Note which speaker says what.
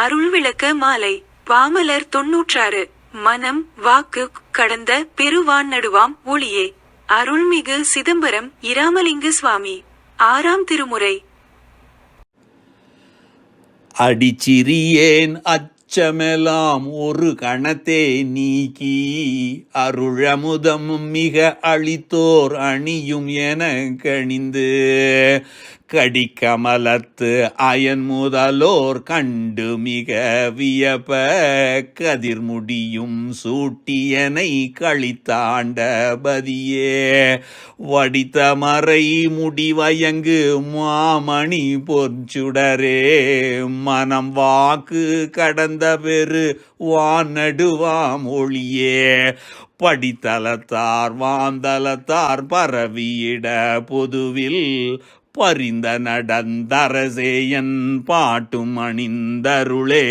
Speaker 1: அருள் விளக்க மாலை. பாமலர் தொன்னூற்றாறு. மனம் வாக்கு கடந்த பெருவான் நடுவாம் ஒளியே. அருள்மிகு சிதம்பரம் இராமலிங்க சுவாமி. ஆறாம் திருமுறை.
Speaker 2: அடிச்சிறியேன் அச்சமெலாம் ஒரு கணத்தே நீக்கி அருளமுதம் மிக அழித்தோர் அணியும் என கணிந்து கடிக்கமலத்து அயன் முதலோர் கண்டு மிக வியப்ப கதிர்முடியும் சூட்டியனை கழித்தாண்ட பதியே. வடித்த மறை முடிவயங்கு மாமணி பொற்சுடரே. மனம் வாக்கு கடந்த பெரு வானடுவாம் ஒளியே. படித்தலத்தார் வாந்தலத்தார் பரவியிட பொதுவில் பரிந்த நடந்தரசேயன் பாட்டும் அணிந்தருளே